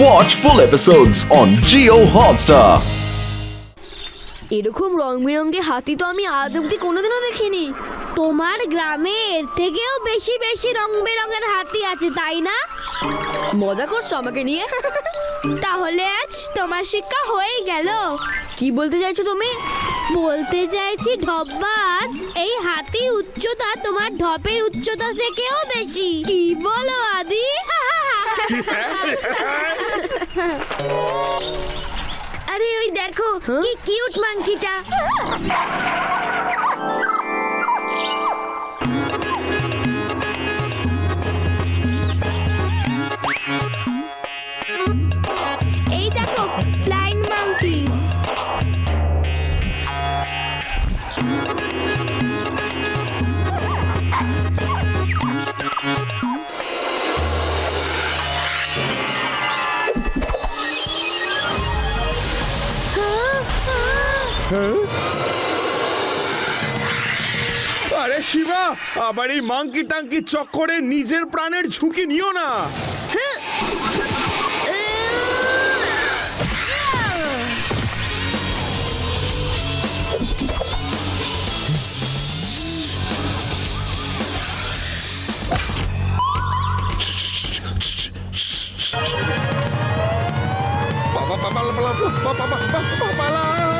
Watch full episodes on Geo Hotstar. এরকম রং বেরঙে হাতি তো আমি আজ অব্দি কোনোদিনও দেখিনি। তোমার গ্রামে এর থেকেও বেশি বেশি রং বেরঙের হাতি আছে তাই না? মজা করছ আমাকে নিয়ে? তাহলে আজ তোমার শিক্ষা হয়েই গেল। কি বলতে চাইছো তুমি? বলতে চাইছি ঢপবাজ এই হাতি উচ্চতা তোমার ঢপের উচ্চতা থেকেও বেশি। কি বলো আদি? আরে ওই দেখো কি কিউট মাংকিটা শিবা আবার এই মাংকি টাঙ্কি চক্করে নিজের প্রাণের ঝুঁকি নিও না বাবা বাবা বাবা বাবা বাবা বাবা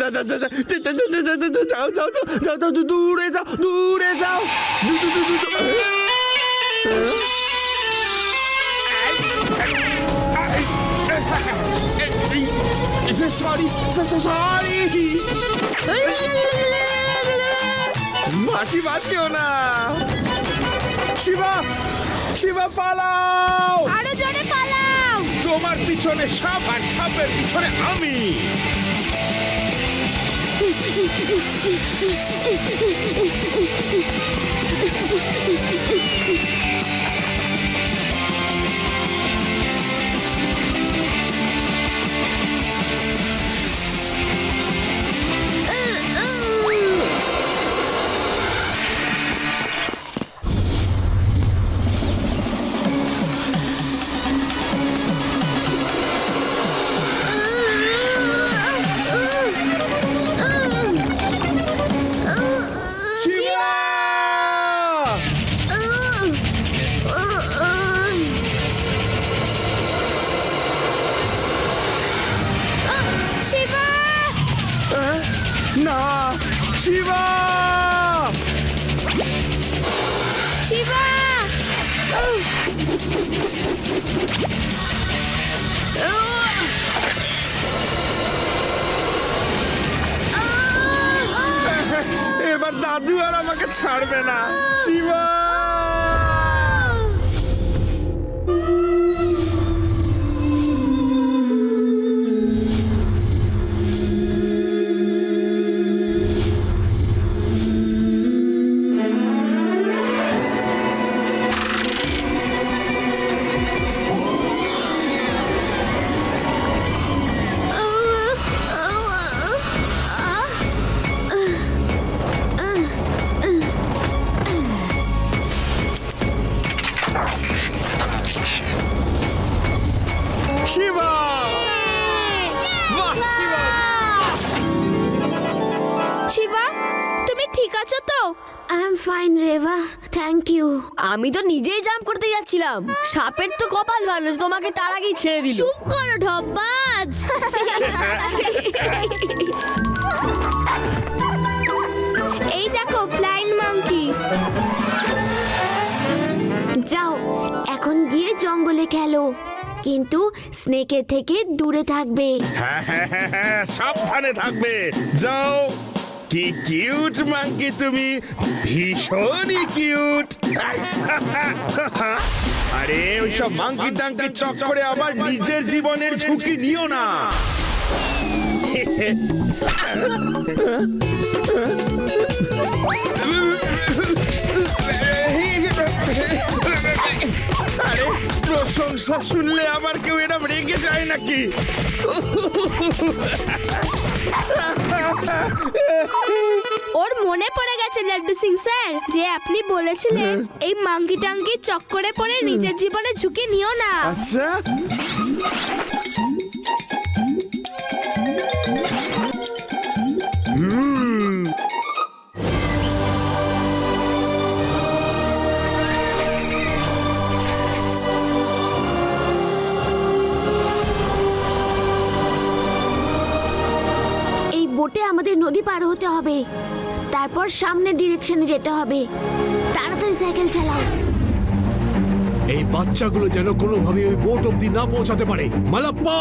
যাও যাও যাও যাও দূরে যাও দূরে যাও সরি সরি মাসি বাঁচিও না শিবা শিবা পালাও আরও পালাও। তোমার পিছনে সাপ আর সাপের পিছনে আমি। フフフフフ দাদু আর আমাকে ছাড়বে না। শিবা আমি তো নিজেই জাম্প করতে যাচ্ছিলাম। সাপের তো কপাল ভালো তোমাকে তার আগেই ছেড়ে দিল। চুপ করো ঢপবাজ এই দেখো ফ্লাইং মাংকি যাও এখন গিয়ে জঙ্গলে খেলো। কিন্তু স্নেকের থেকে দূরে থাকবে। হ্যাঁ হ্যাঁ হ্যাঁ সাবধানে থাকবে। যাও। কি কিউট, মাঙ্কি তুমি। ভীষণই কিউট। আরে, ওইসব মাঙ্কি টাঙ্কি চক্করে আবার নিজের জীবনের ঝুঁকি নিও না। আরে, প্রশংসা শুনলে আমার কেউ এরম রেগে যায় নাকি? ওর মনে পড়ে গেছে লাড্ডু সিং স্যার যে আপনি বলেছিলেন এই মাঙ্গি টাঙ্কি চক্করে পড়ে নিজের জীবনে ঝুঁকি নিও না। আচ্ছা। বোটে আমাদের নদী পার হতে হবে। তারপর সামনের ডিরেকশনে যেতে হবে। তাড়াতাড়ি সাইকেল চালাও। এই বাচ্চাগুলো যেন কোনোভাবে ওই বোট অব্দি না পৌঁছাতে পারে। মালাপ্পা!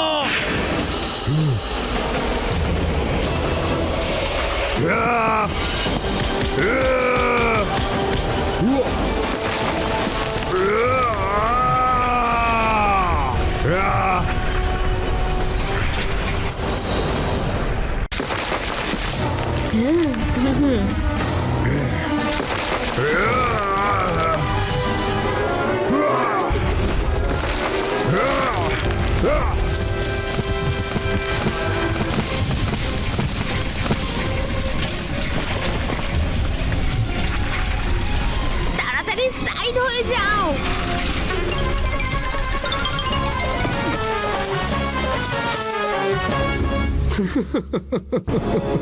তাড়াতাড়ি সাইড হয়ে যাও।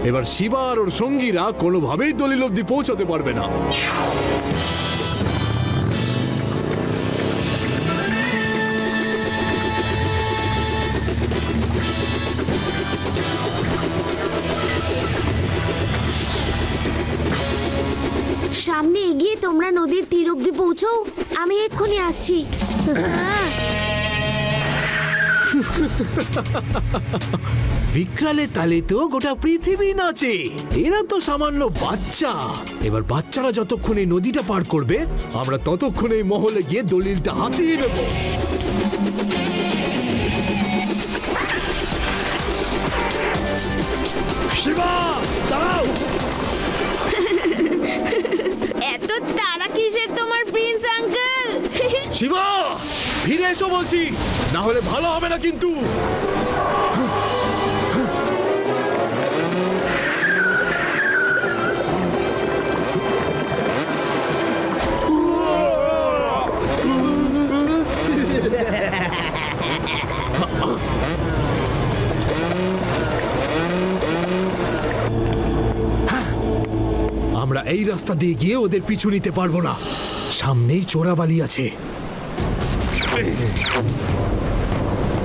এবার শিবা আর ওর সঙ্গীরা কোনোভাবেই দলিল অব্দি পৌঁছাতে পারবে না সামনে এগিয়ে তোমরা নদীর তীর অব্দি পৌঁছো আমি এক্ষুনি আসছি বিক্রালে তালে তো গোটা পৃথিবী নাচে। এরা তো সামান্য বাচ্চা। এবার বাচ্চারা যতক্ষণ এই নদীটা পার করবে আমরা ততক্ষণ এই মহলে গিয়ে দলিলটা হাতিয়ে নেব। শিবা দাঁড়াও! এত তারা কিসের তোমার প্রিন্স আঙ্কেল? শিবা ফিরে এসো বলছি না হলে ভালো হবে না কিন্তু। এই রাস্তা দিয়ে গিয়ে ওদের পিছু নিতে পারব না। সামনেই চোরাবালি আছে।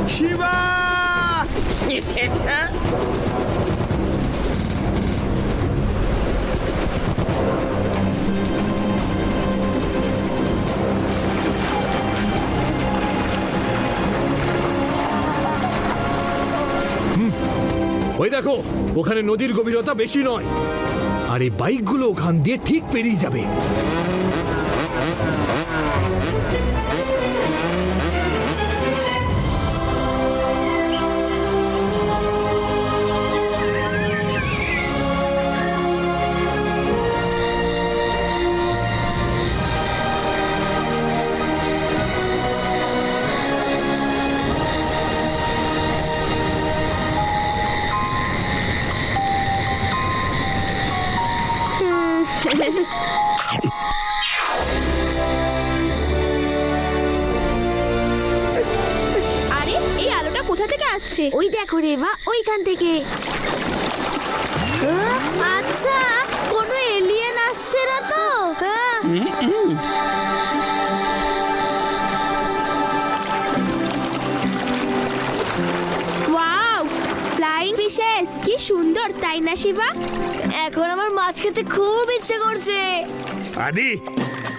শিবা! ওই দেখো ওখানে নদীর গভীরতা বেশি নয়। আর এই বাইকগুলো ওখান দিয়ে ঠিক পেরিয়ে যাবে। আসছে ওই দেখো রেভা ওইখান থেকে। আচ্ছা কোনো এলিয়েন আসছে না তো? ওয়াও ফ্লাইং ফিশেস কি সুন্দর তাই না শিবা? এখন আমার মাছ খেতে খুব ইচ্ছে করছে। আদি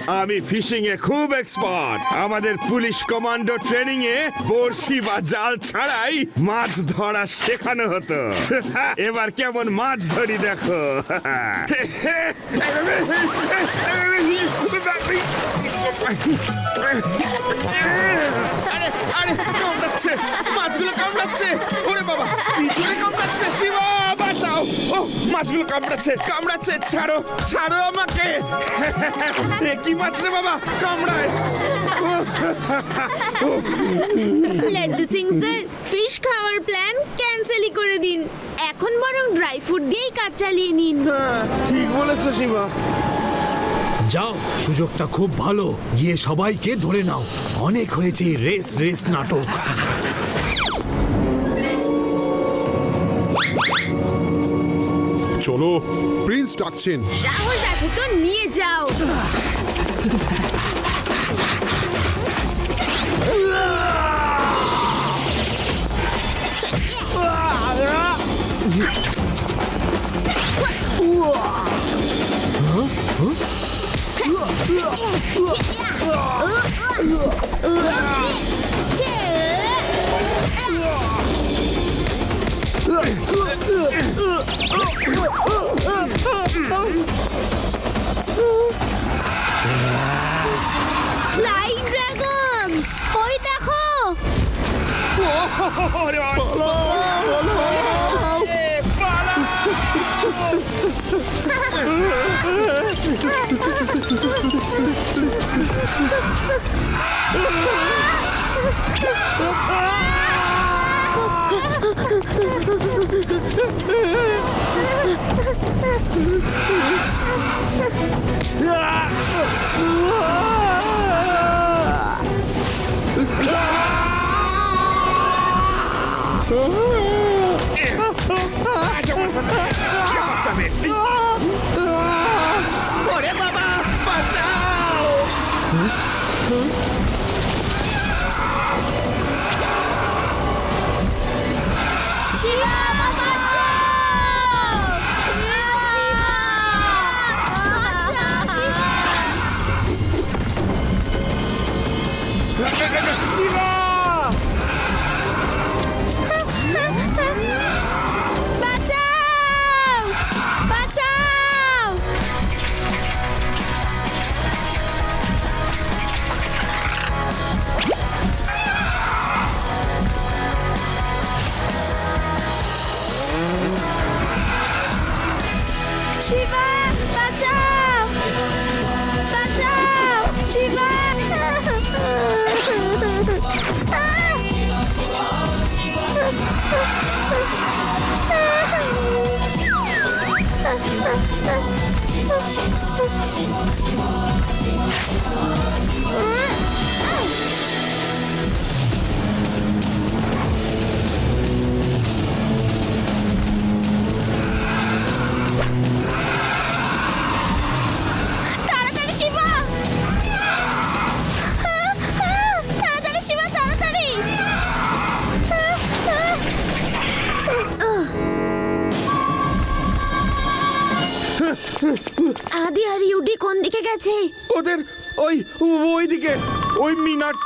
আমি ফিশিং এ খুব এক্সপার্ট আমাদের পুলিশ কমান্ডো ট্রেনিং এ বড়শি বা জাল ছাড়াই মাছ ধরা শেখানো হতো। এবার কেমন মাছ ধরি দেখো। আরে আরে, কামড়াচ্ছে। মাছগুলো কামড়াচ্ছে। ওরে বাবা, পিছনে কামড়াচ্ছে, শিবা! ও মাছগুলো কামড়াচ্ছে কামড়াচ্ছে ছাড়ো ছাড়ো আমাকে। কি মাছ রে বাবা কামড়ায়। লাড্ডু সিং স্যার ফিশ খাওয়ার প্ল্যান ক্যান্সেলই করে দিন। এখন বরং ড্রাই ফ্রুট দিয়েই কাজ চালিয়ে নিন। হ্যাঁ, ঠিক বলেছ শিবা। যাও সুযোগটা খুব ভালো। গিয়ে সবাইকে ধরে নাও। অনেক হয়েছে এই রেস রেস নাটক। চলো প্রিন্স ডাকছেন সাহস আছে তো নিয়ে যাও ফ্লাইং ড্রাগনস ওই দেখো 으아!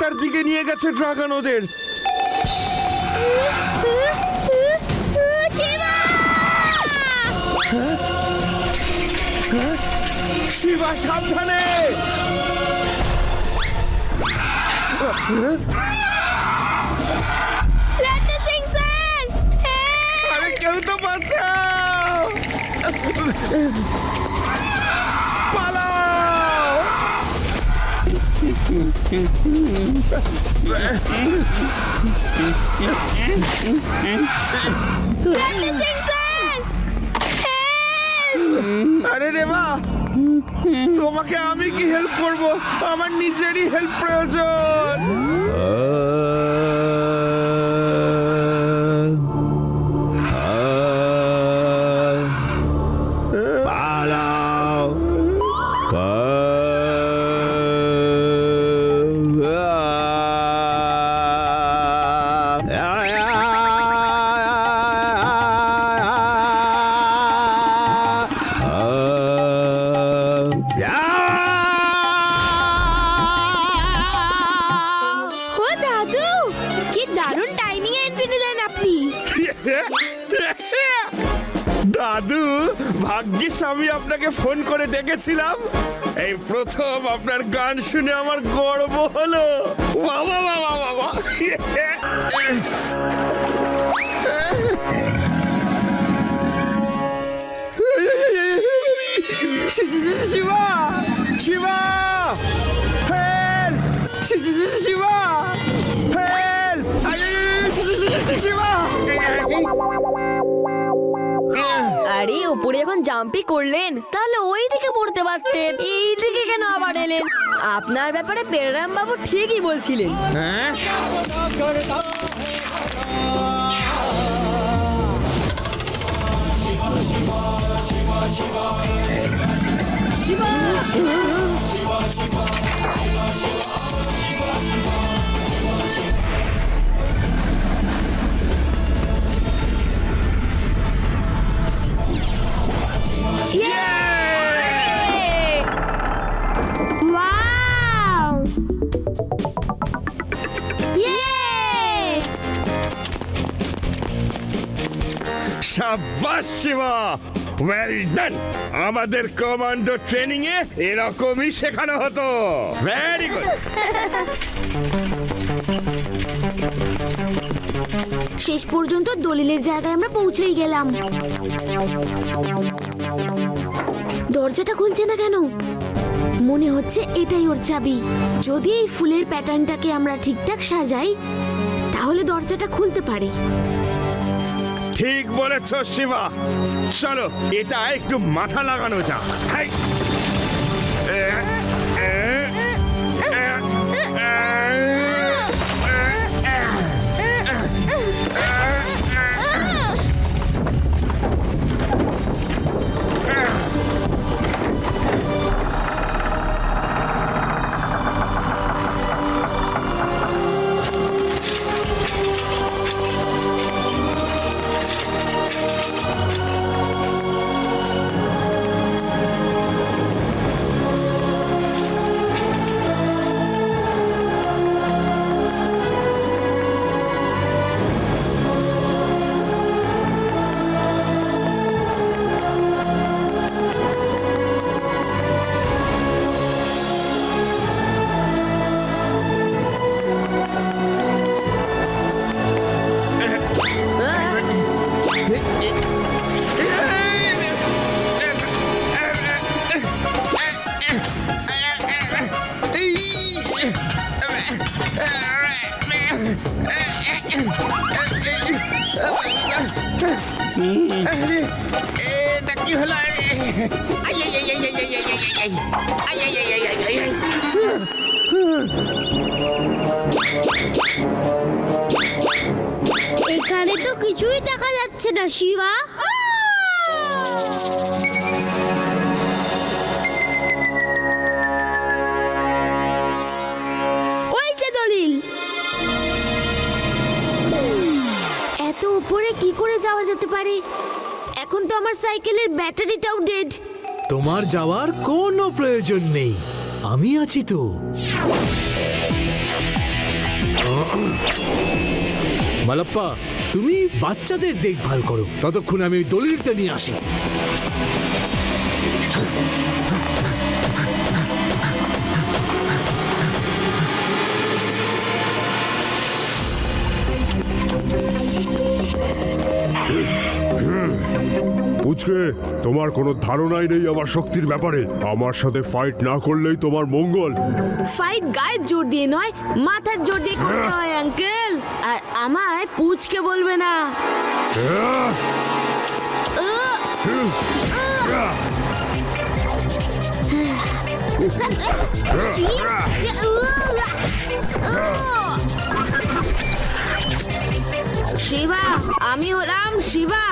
মিনারটার দিকে নিয়ে গেছে ড্রাগন ওদের। শিবা! সাবধানে! আরে কেউ তো বাঁচাও! আরে রে মা তোমাকে আমি কি হেল্প করব? আমার নিজেরই হেল্প প্রয়োজন। দাদু ভাগ্যিস আমি আপনাকে ফোন করে ডেকেছিলাম এই প্রথম আপনার গান শুনে আমার গর্ব হলো বাবা বাবা বাবা শিবা শিবা হেল্প শিবা হেল্প শিবা আরে, ওপরে এখন জাম্পি করলেন। তাহলে ওই দিকে পড়তে পারতেন এই দিকে কেন আবার এলেন? আপনার ব্যাপারে পেরাম বাবু ঠিকই বলছিলেন। হ্যাঁ? শিবা। ওয়েল ডান আমাদের কমান্ডো ট্রেনিং এ এরকমই শেখানো হতো। ভেরি গুড শেষ পর্যন্ত দলিলের জায়গায় আমরা পৌঁছেই গেলাম। দরজাটা খুলছে না কেন? মনে হচ্ছে এটাই ওর চাবি। যদি এই ফুলের প্যাটার্নটাকে আমরা ঠিকঠাক সাজাই, তাহলে দরজাটা খুলতে পারে। ঠিক বলেছ শিবা। চলো এটা একটু মাথা লাগানো যাক। পারে। এখন তো আমার সাইকেলের ব্যাটারিটাও ডেড তোমার যাওয়ার কোনো প্রয়োজন নেই। আমি আছি তো। মালাপ্পা তুমি বাচ্চাদের দেখভাল করো। ততক্ষণ আমি ওই দলিলটা নিয়ে আসি। পুচকে তোমার কোনো ধারণাই নেই আমার শক্তির ব্যাপারে। আমার সাথে ফাইট না করলেই তোমার মঙ্গল। ফাইট গায়ের জোর দিয়ে নয় মাথার জোর দিয়ে করতে হয়। আঙ্কেল আর আমায় পুচকে বলবে না। শিবা আমি হলাম শিবা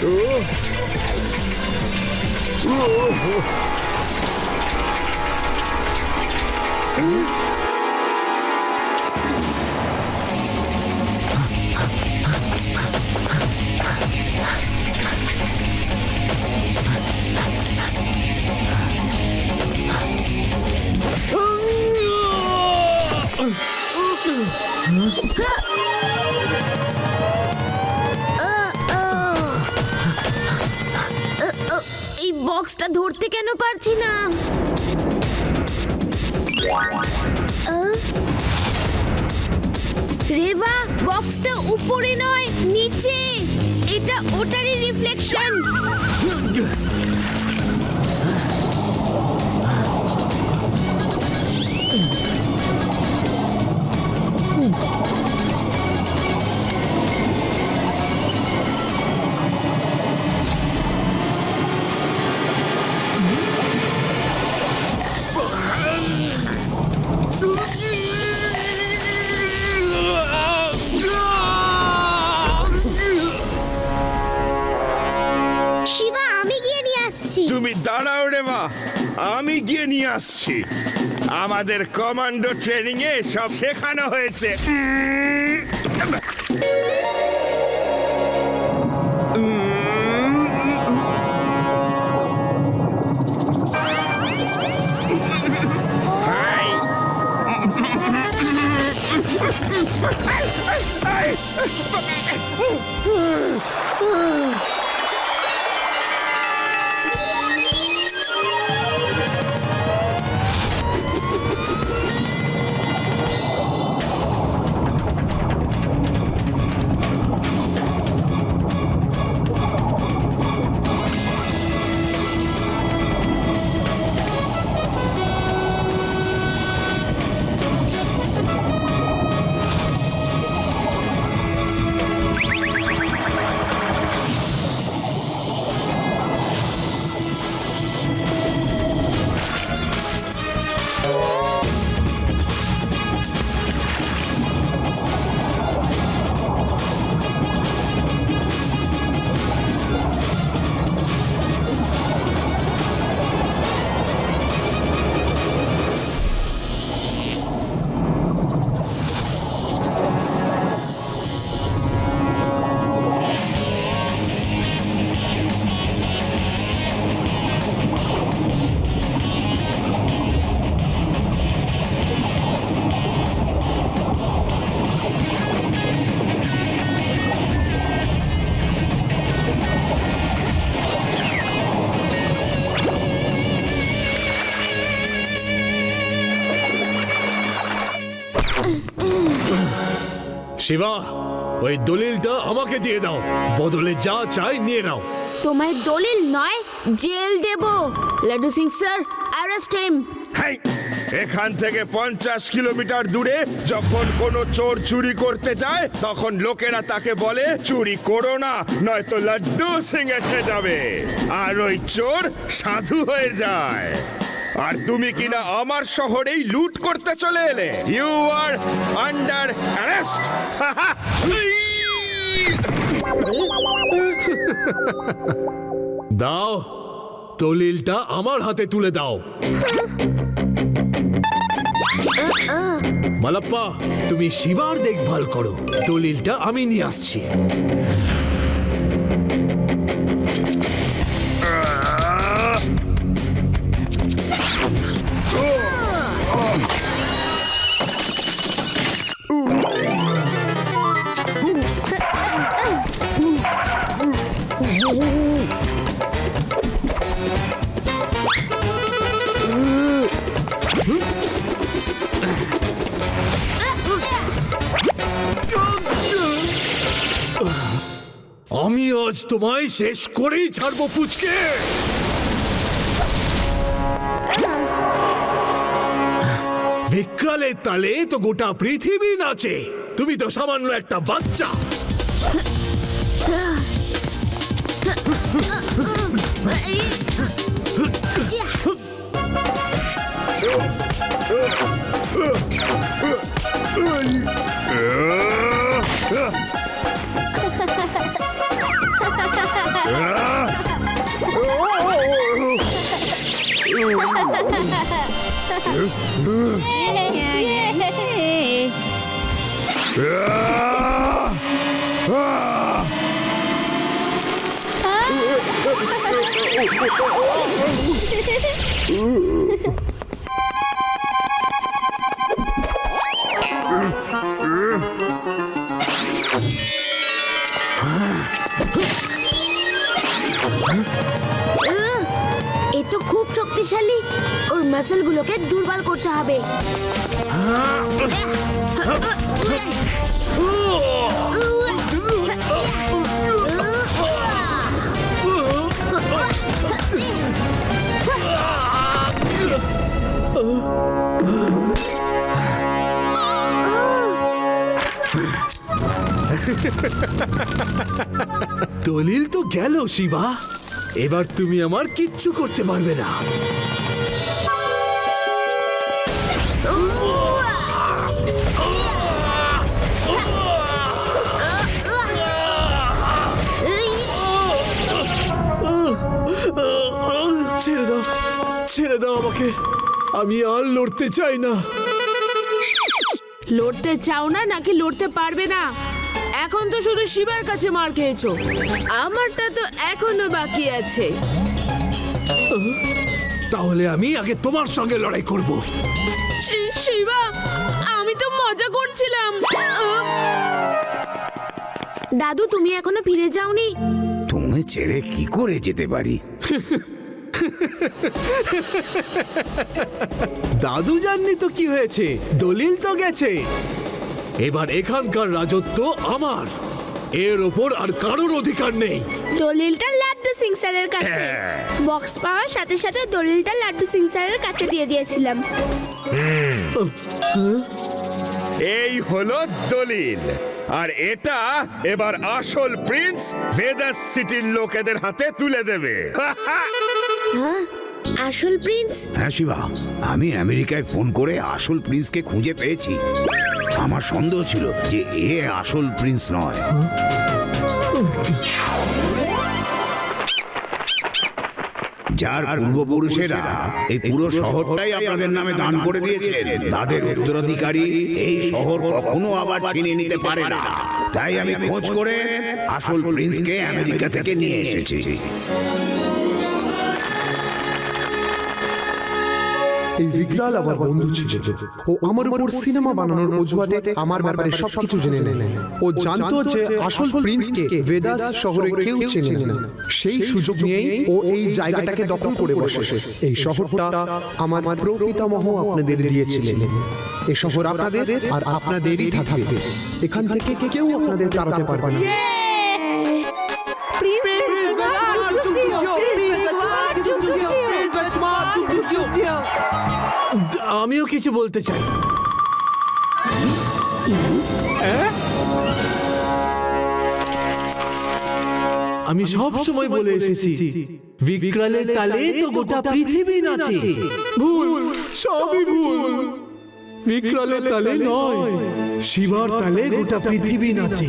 Oh! 으어, 으어. বক্সটা ধরতে কেন পারছি না? রেভা বক্সটা উপরে নয় নিচে। এটা ওটারই রিফ্লেকশন। শিবা, আমি গিয়ে নিয়ে আসছি। তুমি দাঁড়াও রে মা, আমি গিয়ে নিয়ে আসছি। আমাদের কমান্ডো ট্রেনিং এ সব শেখানো হয়েছে। Ai! Ai! Ai! শিবা ওই দলিলটা আমাকে দিয়ে দাও। বদলে যা চাই নিয়ে নাও। তোমায় দলিল নয় জেল দেব। Laddu Singh sir arrest him high এখান থেকে পঞ্চাশ কিলোমিটার দূরে যখন কোনো চোর চুরি করতে যায় তখন লোকেরা তাকে বলে চুরি করো না নয়তো লাড্ডু সিং এসে যাবে আর ওই চোর সাধু হয়ে যায়। আর তুমি কিনা আমার শহরেই লুট করতে চলে এলে। ইউ আর আন্ডার অ্যারেস্ট দাও, দলিলটা আমার হাতে তুলে দাও। মালাপ্পা, তুমি শিবার দেখভাল করো। দলিলটা আমি নিয়ে আসছি। আজ তোমায় শেষ করেই ছাড়বো পুচকে। বিক্রালের তালে তো গোটা পৃথিবী নাচে। তুমি তো সামান্য একটা বাচ্চা। Ah! শক্তিশালী। ওর মাসেলগুলোকে দুর্বল করতে হবে। দলিল তো গেল শিবা। এবার তুমি আমার কিচ্ছু করতে পারবে না। ছেড়ে দাও ছেড়ে দাও আমাকে। আমি আর লড়তে চাই না। লড়তে চাও না নাকি লড়তে পারবে না? এখন তো শুধু শিবার কাছে মার খেয়েছো। আমারটা তো এখনও বাকি আছে। তাহলে আমি আগে তোমার সঙ্গে লড়াই করব। শিবা আমি তো মজা করছিলাম। দাদু তুমি এখনও ফিরে যাওনি? তুমি ছেড়ে কি করে যেতে পারি? দাদু জাননি তো কি হয়েছে? দলিল তো গেছে। এবার এখানকার রাজত্ব আমার। এর ওপর আর কারোর অধিকার নেই। দলিলটা লাড্ডু সিং স্যারের কাছে। বক্স পাওয়ার সাথে সাথে দলিলটা লাড্ডু সিং স্যারের কাছে দিয়ে দিয়েছিলাম। এই হলো দলিল। আর এটা এবার আসল প্রিন্স ভেদাস সিটির লোকেদের হাতে তুলে দেবে। হ্যাঁ? আসল প্রিন্স? হ্যাঁ শিবা। আমি আমেরিকায় ফোন করে আসল প্রিন্সকে খুঁজে পেয়েছি। আমার সন্দেহ ছিল যে এ আসল প্রিন্স নয়। যার পূর্বপুরুষেরা এই পুরো শহরটাই আপনাদের নামে দান করে দিয়েছেন। তাদের উত্তরাধিকারী এই শহর কখনো আবার ছিনিয়ে নিতে পারে না। তাই আমি খোঁজ করে আসল প্রিন্সকে আমেরিকা থেকে নিয়ে এসেছি। এই বিকরাল আমার বন্ধু ছিল। ও আমার উপর সিনেমা বানানোর অজুহাতে আমার ব্যাপারে সবকিছু জেনে নেন ও জানতো যে আসল প্রিন্সকে ভেদাস শহরে কেউ চেনে না। সেই সুযোগ নিয়েই ও এই জায়গাটাকে দখল করে বসে। এই শহরটা আমার প্রপিতামহ আপনাদের দিয়েছিলেন। এই শহর আপনাদের আর আপনাদেরই থাকবে। এখান থেকে কেউ আপনাদের তাড়াতে পারবে না। আমিও কিছু বলতে চাই। আমি সব সময় বলে এসেছি বিকরালে তালে তো গোটা পৃথিবী নাচে। ভুল, সবই ভুল। বিকরালে তালে নয়, শিবার তালে গোটা পৃথিবী নাচে।